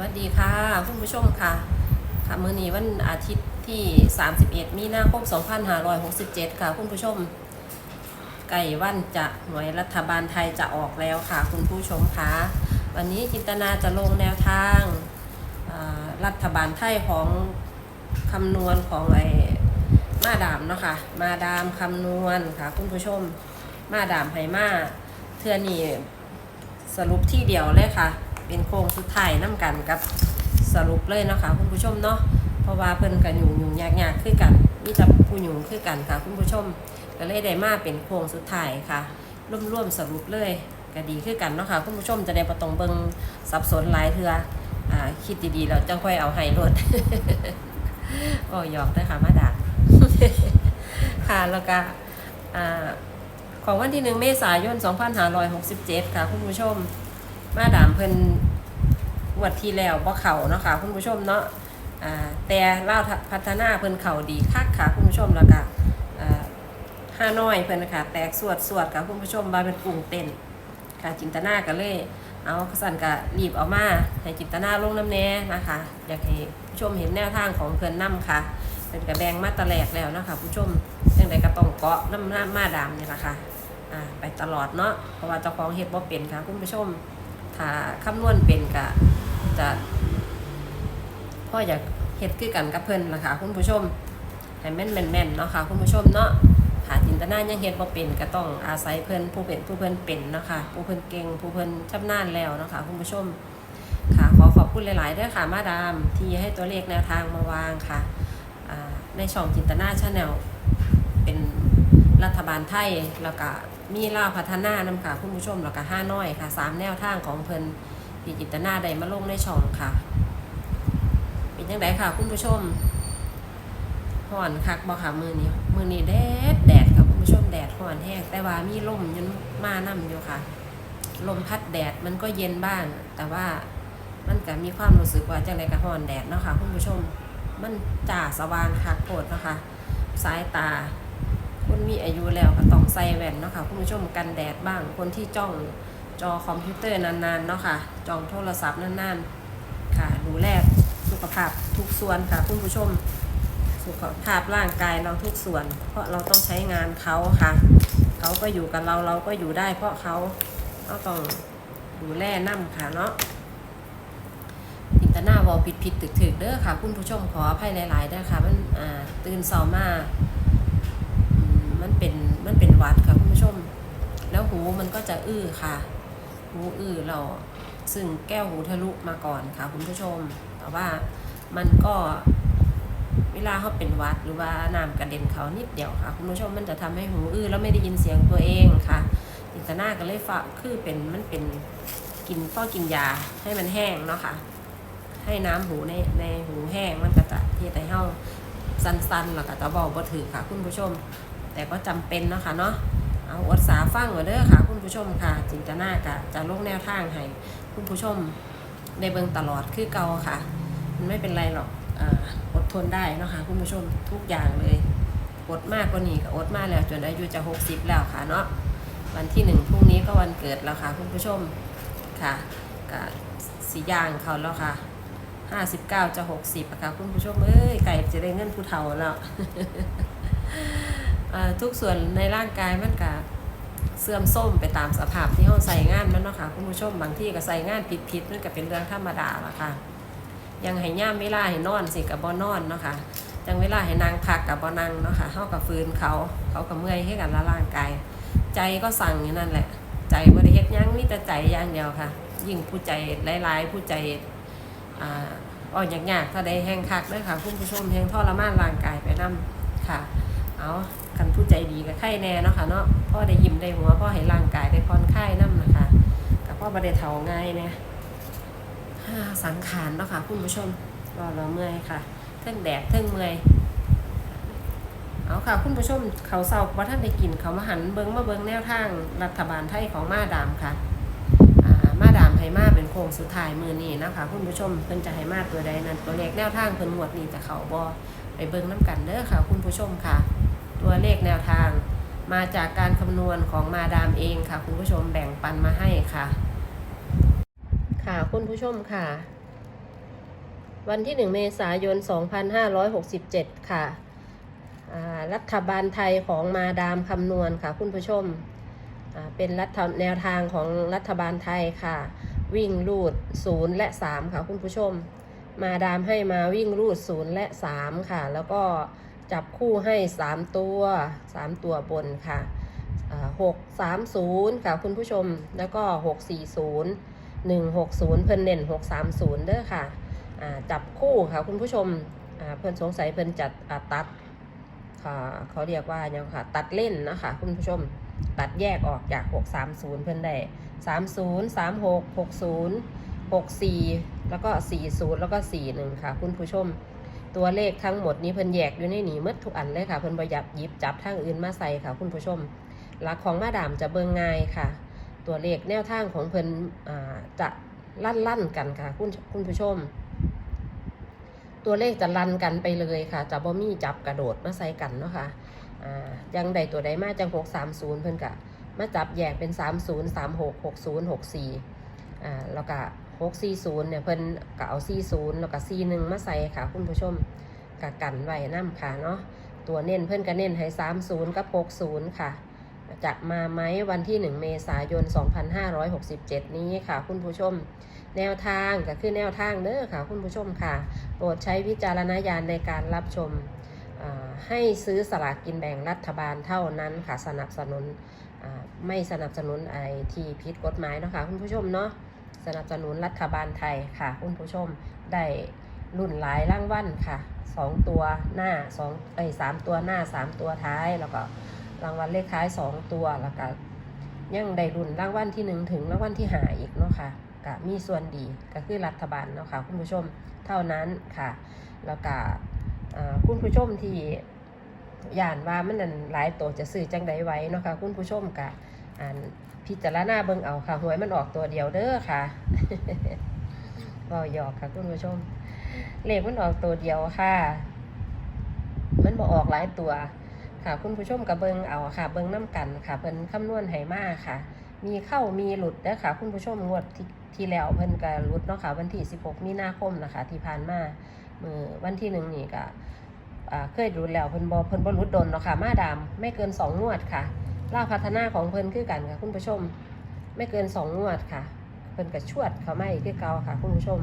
วัสดีค่ะคุณผู้ชมค่ะ ค่ะมื้อนี้วันอาทิตย์ที่ 31 มีนาคม 2567 ค่ะคุณผู้ชม ไก่วันจะหน่วยรัฐบาลไทยจะออกแล้วค่ะคุณผู้ชมค่ะวันนี้จินตนาจะลงแนวทางรัฐบาลไทยของคำนวณของไอ้มาดามเนาะค่ะมาดามคำนวณค่ะคุณผู้ชม มาดามไฮมาเทือนี่สรุปที่เดียวเลยค่ะ เป็นโครงสุดท้ายน้ำกันกับสรุปเลยนะคะคุณผู้ชมเนาะเพราะว่าเพิ่นกันยุ่งยุ่งยากยากๆคือกันมีแต่ผู้ยุ่งคือกันค่ะ คุณผู้ชมก็เลยได้มาเป็นโครงสุดท้ายค่ะร่วมๆสรุปเลยก็ดีคือกันเนาะค่ะคุณผู้ชมจะได้ประตองเบิงสับสนหลายเทืออ่าคิดดีๆแล้วจังค่อยเอาให้รถก็หยอกได้ค่ะมาดาค่ะแล้วก็อ่าของวันที่หนึ่งเมษายน 2567 ค่ะ คุณผู้ชม มาดามเพิ่นงวดที่แล้วบ่เข่าเนาะค่ะคุณผู้ชมเนาะอ่าแต่เล่าพัฒนาเพิ่นเข่าดีคักค่ะคุณผู้ชมแล้วก็อ่าห้าน้อยเพิ่นค่ะแตกสวดสวดค่ะคุณผู้ชมว่าเป็นกลุ่มเต้นค่ะจินตนาก็เลย เอาสั่นก็รีบเอามาให้จินตนาลงน้ำแน่นะคะ อยากให้ผู้ชมเห็นแนวทางของเพิ่นนํค่ะ เป็นกระแบงมาตะแหลกแล้วนะคะ ผู้ชมจังใดก็ต้องเกาะน้ำหน้ามาดามนี่แหละค่ะอ่าไปตลอดเนาะเพราะว่าเจ้าของเฮ็ดบ่เป็นค่ะ คุณผู้ชม ถ้าคำนวณเป็นก็จะพ่ออยากเฮ็ดคือกันกับเพิ่นล่ะคะคุณผู้ชมให้แม่นแม่นแม่นเนาะค่ะคุณผู้ชมเนาะถ้าจินตนายังเฮ็ดบ่เป็นก็ต้องอาศัยเพิ่นผู้เป็นผู้เพิ่นเป็นเนาะค่ะผู้เพิ่นเก่งผู้เพิ่นชำนาญแล้วเนาะค่ะคุณผู้ชมค่ะขอขอบคุณหลายๆด้วยค่ะมาดามที่ให้ตัวเลขแนวทางมาวางค่ะในช่องจินตนาชาแนลเป็นรัฐบาลไทยแล้วก็ มีลาวพัฒนานำค่ะคุณผู้ชมแล้วก็ห้าน้อยค่ะสามแนวทางของเพิ่นพี่จิตนาไดมาลงในช่องค่ะ เป็นยังไงค่ะคุณผู้ชมห่อนคักบ่ค่ะมือนี้มือนี้แดดแดดค่ะคุณผู้ชมแดดห่อนแห้งแต่ว่ามีลมยันมานํอยู่ค่ะลมพัดแดดมันก็เย็นบ้าง แต่ว่ามันก็มีความรู้สึกว่าจังไดก็ห่อนแดดเนาะค่ะคุณผู้ชม มันจ่าสว่างคักโพดเนาะคะสายตา คนมีอายุแล้วก็ต้องใส่แว่นเนาะค่ะคุณผู้ชมกันแดดบ้างคนที่จ้องจอคอมพิวเตอร์นานๆเนาะค่ะจ้องโทรศัพท์นานๆค่ะดูแลสุขภาพทุกส่วนค่ะคุณผู้ชม สุขภาพร่างกายเราทุกส่วน เพราะเราต้องใช้งานเขาค่ะ เขาก็อยู่กับเราเราก็อยู่ได้ เพราะเขาเราต้องดูแลน้ำค่ะเนาะอินตนาวอผิดผิดตึกถึกๆเด้อค่ะ คุณผู้ชมขออภัยหลายๆเด้อค่ะ มันอ่าตื่นเสามา มันเป็นมันเป็นวัดค่ะคุณผู้ชม แล้วหูมันก็จะอื้อค่ะ หูอื้อเราซึ่งแก้วหูทะลุมาก่อนค่ะคุณผู้ชม แต่ว่ามันก็เวลาเขาเป็นวัดหรือว่าน้ำกระเด็นเขานิดเดียวค่ะคุณผู้ชมมันจะทำให้หูอื้อแล้วไม่ได้ยินเสียงตัวเองค่ะอินตนาก็เลยฝากคือเป็นมันเป็นกินต้อกินยาให้มันแห้งเนาะค่ะ ให้น้ำหูในในหูแห้งมันก็จะที่แต่เฮาสั้นๆแล้วก็จะบอกบ่ถือค่ะ คุณผู้ชม แต่ก็จำเป็นเนาะค่ะเนาะเอาอดสาฟังไว้เด้อค่ะ คุณผู้ชมค่ะ จินตนากะจะลงแนวทางให้คุณผู้ชมในเบิงตลอดคือเก่าค่ะ มันไม่เป็นไรหรอกอดทนได้เนาะค่ะคุณผู้ชมทุกอย่างเลยอดมากกว่านี้ก็อดมากแล้วจนอายุจะหกสิบแล้วค่ะเนาะวันที่หนึ่งพรุ่งนี้ก็วันเกิดแล้วค่ะคุณผู้ชมค่ะกะสีย่างเขาแล้วค่ะห้าสิบเก้าจะหกสิบค่ะคุณผู้ชมเอ้ยไก่จะได้เงินผู้เฒ่าแล้ว ทุกส่วนในร่างกายมันก็เสื่อมโทรมไปตามสภาพที่เราใส่งานมันเนาะค่ะคุณผู้ชมบางที่ก็ใส่งานผิดๆมันก็เป็นเรื่องธรรมดาละค่ะยังให้ย่ามเวลาให้นอนสิกับบ่นอนเนาะค่ะยังเวลาให้นางพักกับบ่นั่งเนาะค่ะเฮากับฟื้นเขาเขากับเมื่อยให้กันละร่างกายใจก็สั่งอยู่นั่นแหละ ใจบ่ได้เฮ็ดยังมีแต่ใจอย่างเดียวค่ะ ยิ่งผู้ใจหลายๆผู้ใจอ่าอ่อนยากๆถ้าได้แห้งคักด้อค่ะคุณผู้ชมแห้งทรมานร่างกายไปนํค่ะเอา กันผู้ใจดีกับไข้แน่เนาะค่ะเนาะพ่อได้ยิ้มได้หัวพ่อให้ร่างกายได้ผ่อนคลายน้ำนะคะกับพ่อประเดเถาง่ายเนี่ยสังขารเนาะค่ะคุณผู้ชมรอเราเมื่อยค่ะเทิงแดดเทิงเมื่อยเอาค่ะ คุณผู้ชมเขาเศร้าว่าท่านได้กินเขามาหันเบิงมาเบิงแนวทางรัฐบาลไทยของมาดามค่ะมาดามให้มาเป็นโค้งสุดท้ายมือนี้นะคะคุณผู้ชมเพิ่นจะให้มาตัวใดนั้นตัวเลขแนวทางเพิ่นหมวดนี้จะเขาบอไปเบิงน้ำกันเด้อค่ะ คุณผู้ชมค่ะ ตัวเลขแนวทาง มาจากการคำนวณของมาดามเองค่ะ คุณผู้ชมแบ่งปันมาให้ค่ะ ค่ะคุณผู้ชมค่ะ วันที่ 1 เมษายน 2567 ค่ะอ่ารัฐบาลไทยของมาดามคำนวณค่ะ คุณผู้ชม เป็นรัฐแนวทางของรัฐบาลไทยค่ะ วิ่งรูด 0 และ 3 ค่ะ คุณผู้ชม มาดามให้มาวิ่งรูด 0 และ 3 ค่ะ แล้วก็ จับคู่ให้ 3 ตัว 3 ตัวบนค่ะหกสามศูนย์ค่ะคุณผู้ชมแล้วก็หกสี่ศูนย์หนึ่งหกศูนย์เพิ่นเน้นหกสามศูนย์เด้อค่ะจับคู่ค่ะคุณผู้ชมเพื่นสงสัยเพื่นจัดตัดค่ะเขาเรียกว่ายังค่ะ ตัดเล่นนะคะคุณผู้ชมตัดแยกออกจาก 630 เพื่อนได้ 30 36 60 64 แล้วก็ 40 แล้วก็ 41 ค่ะ คุณผู้ชม ตัวเลขทั้งหมดนี้เพิ่นแยกอยู่ในหนีหมดทุกอันเลยค่ะ เพิ่นประหยัดยิบจับทางอื่นมาใส่ค่ะ คุณผู้ชม หลักของมาดามจะเบิ่งง่ายค่ะ ตัวเลขแนวทางของเพิ่นจะลั่นลั่นกันค่ะ คุณคุณผู้ชม ตัวเลขจะรันกันไปเลยค่ะ จะบ่มีจับกระโดดมาใส่กันเนาะค่ะอ่ายังใดตัวใดมาจัง630เพิ่นกะมาจับแยกเป็น30 36 60 64อ่าแล้วก็ 640เนี่ยเพิ่นก็เอา40แล้วก็41มาใส่ค่ะ คุณผู้ชมกะกันไว้นํค่ะเนาะตัวเน้นเพิ่นก็เน้นให้30กับ60ค่ะ จะมาไหมวันที่1เมษายน2567นี้ค่ะ คุณผู้ชม แนวทางก็คือแนวทางเด้อค่ะ คุณผู้ชมค่ะ โปรดใช้วิจารณญาณในการรับชมให้ซื้อสลากกินแบ่งรัฐบาลเท่านั้นค่ะสนับสนุนไม่สนับสนุนไอที่ผิดกฎหมายเนาะค่ะคุณผู้ชมเนาะ สนับสนุนรัฐบาลไทยค่ะคุณผู้ชมได้รุ่นหลายร่างวันค่ะสองตัวหน้าสองไอยสามตัวหน้าสามตัวท้ายแล้วก็รางวัลเลขท้ายสองตัวแล้วก็ยังได้รุ่นรางวัลที่หนึ่งถึงรางวัลที่หาอีกเนาะค่ะก็มีส่วนดีก็คือรัฐบาลเนาะค่ะคุณผู้ชมเท่านั้นค่ะ แล้วก็คุณผู้ชมที่ย่านว่ามันนั่นหลายตัวจะซื้อจังใดไว้เนาะค่ะคุณผู้ชมกะ อ่านพิจารณาเบิ่งเอาค่ะหวยมันออกตัวเดียวเด้อค่ะก็หยอกค่ะคุณผู้ชมเลขมันออกตัวเดียวค่ะ มันบ่ออกหลายตัว ค่ะ คุณผู้ชมกับเบิงเอาค่ะ เบิงน้ำกันค่ะ เพิ่นคำนวณให้มาค่ะ มีเข้ามีหลุดเด้อค่ะ คุณผู้ชมงวดที่ที่แล้วเพิ่นก็หลุดเนาะค่ะ วันที่ 16 มีนาคมนะคะ ที่ผ่านมามือวันที่หนึ่งนี่ก็เคยหลุดแล้วเพิ่นบ่เพิ่นบ่หลุดดนเนาะค่ะ มาดามไม่เกิน2งวดค่ะ ล่าพัฒนาของเพิ่นคือกันค่ะคุณผู้ชม ไม่เกิน2งวดค่ะ เพิ่นก็ชวดเขาไม่คือเก่าค่ะ คุณผู้ชม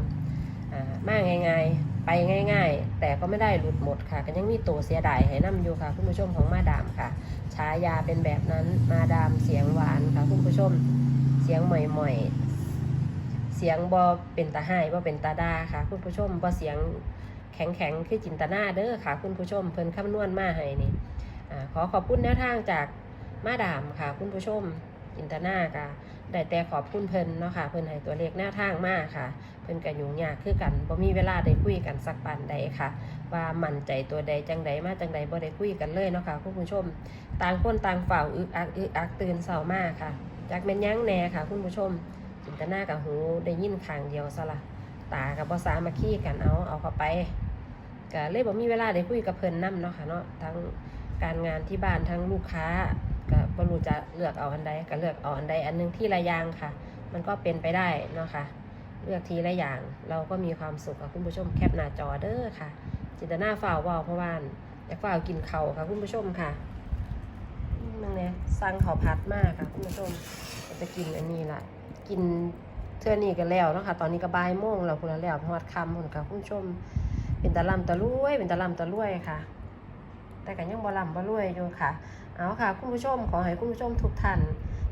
อ่ามาง่ายๆ ไปง่าย ๆ แต่ก็ไม่ได้หลุดหมดค่ะ ก็ยังมีตัวเสียดายให้นํอยู่ค่ะ คุณผู้ชมของมาดามค่ะฉายาเป็นแบบนั้นมาดามเสียงหวานค่ะ คุณผู้ชม เสียงหม่อยๆ เสียงบอเป็นตาให้บ่เป็นตาดาค่ะ คุณผู้ชมบอเสียงแข็งๆ คือจินตนาเด้อค่ะ คุณผู้ชมเพิ่นคำนวณมาให้นี่ขอขอบคุณแนวทางจาก มาดามค่ะ คุณผู้ชมจินตนาค่ะได้แต่ขอบคุณเพิ่นเนาะค่ะเพิ่นให้ตัวเลขแนวทางมากค่ะ เพิ่นก็ยุ่งยากคือกันบ่มีเวลาได้คุยกันสักปานใดค่ะ ว่ามั่นใจตัวใดจังใดมาจังใดบ่ได้คุยกันเลยเนาะค่ะคุณผู้ชม ต่างคนต่างเฝ้าอึกอักอึกอักตื่นเช้ามากค่ะจากเป็นยั้งแน่ค่ะ คุณผู้ชม จินตนากับหูได้ยินข้างเดียวซะละตากับภาษามาขี้กันเอาเอาเข้าไปก็เลยบ่มีเวลาได้คุยกับเพิ่นนํเนาะค่ะเนาะทั้งการงานที่บ้านทั้งลูกค้า ก็บ่รู้จะเลือกเอาอันใดก็เลือกเอาอันใดอันหนึงที่ละอย่างค่ะ มันก็เป็นไปได้นะคะเลือกทีละอย่างเราก็มีความสุขกับคุณผู้ชมแคปหน้าจอเด้อค่ะ จินตนาฝ่าวเวาเพราะว่าอยากฝ่าวกินเขาค่ะคุณผู้ชมค่ะมึงเนี่ยสั่งข้าวผัดมากค่ะคุณผู้ชมจะกินอันนี้ละกินเทื่อนี้กันแล้วเนาะค่ะตอนนี้ก็บ่ายโมงแล้วคุณแล้วพอดคำคุณค่ะคุณผู้ชม เป็นตะลำตะลุยเป็นตะลำตะลุยค่ะ แต่กันยังบ่ลำบ่รวยอยู่ค่ะ เอาค่ะ คุณผู้ชมขอให้คุณผู้ชมทุกท่าน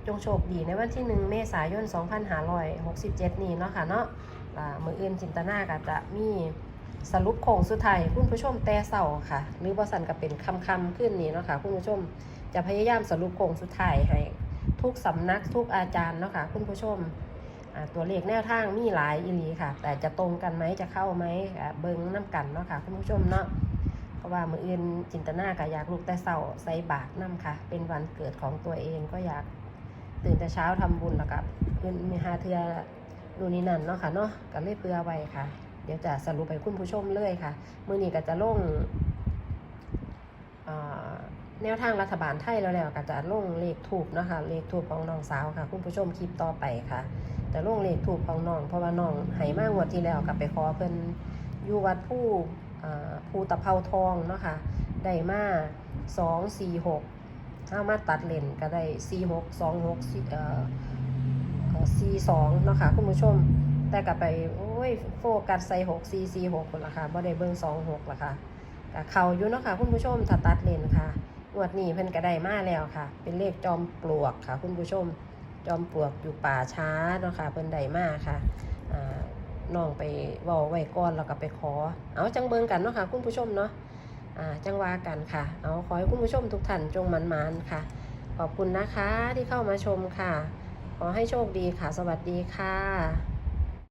จงโชคดีในวันที่ 1 เมษายน 2567 นี้เนาะค่ะเนาะมืออื่นจินตนาก็จะมีสรุปโค้งสุดท้ายคุณผู้ชมแต่เศร้าค่ะ หรือบ่สันก็เป็นคำคำๆขึ้นนี้เนาะค่ะคุณผู้ชมจะพยายามสรุปโครงสุดท้ายให้ทุกสำนักทุกอาจารย์เนาะค่ะคุณผู้ชมตัวเลขแนวทางมีหลายอีลีค่ะ แต่จะตรงกันไหมจะเข้าไหมเบิ้งน้กันเนาะค่ะคุณผู้ชมเนาะ ราะว่ามืออื่นจินตนาก็อยากลุกแต่เสาใส่บาตรน้ำค่ะ เป็นวันเกิดของตัวเองก็อยากตื่นแต่เช้าทำบุญแล้วกับเพื่อนมีหาเทือดูนนี่นั่นเนาะค่ะเนาะก็เลยเพื่อไว้ค่ะ เดี๋ยวจะสรุปให้คุณผู้ชมเลยค่ะมือนี้ก็จะลงแนวทางรัฐบาลไทยแล้วแล้วก็จะลงเลขถูกเนาะคะเลขถูกของน้องสาวค่ะ คุณผู้ชมคลิปต่อไปค่ะ แต่ลงเลขถูกของน้องเพราะว่าน้องไหมากงวดที่แล้วกลับไปขอเพิ่นอยู่วัดผู้ ภูตะเภาทองเนาะค่ะได้มาสองสี่หกถ้ามาตัดเลนก็ได้สี่หกสองหกสี่สองเนาะค่ะคุณผู้ชม แต่ก็ไปโอ้ยโฟกัสใส่หกสี่สี่หกคนละค่ะบ่ได้เบิ่งสองหกละค่ะก็เขาอยู่เนาะค่ะคุณผู้ชมถ้าตัดเลนค่ะงวดนี้เพิ่นก็ได้มาแล้วค่ะ เป็นเลขจอมปลวกค่ะ คุณผู้ชมจอมปลวกอยู่ป่าช้าเนาะค่ะเพิ่นได้มาค่ะอ่า น้องไปว้าไว้ก่อนแล้วก็ไปขอ เอาจังเบิงกันเนาะค่ะคุณผู้ชมเนาะอ่าจังว่ากันค่ะ เอาขอให้คุณผู้ชมทุกท่านจงมันมานค่ะ ขอบคุณนะคะที่เข้ามาชมค่ะ ขอให้โชคดีค่ะ สวัสดีค่ะ